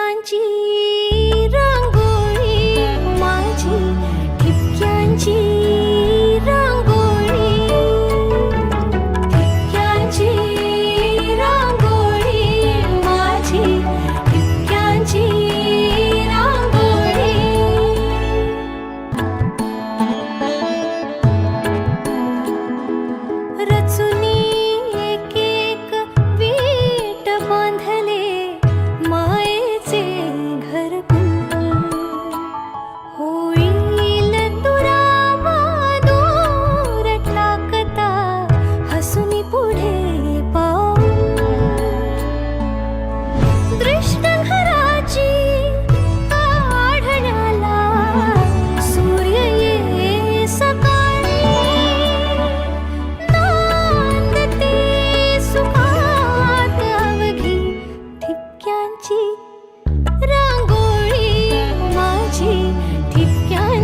फुलांची रांगोळी माझी ठिपक्यांची रांगोळी. ठिपक्यांची रांगोळी माझी ठिपक्यांची रांगोळी.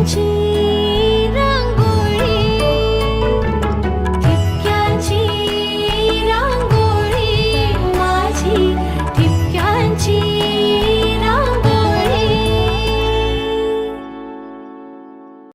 情。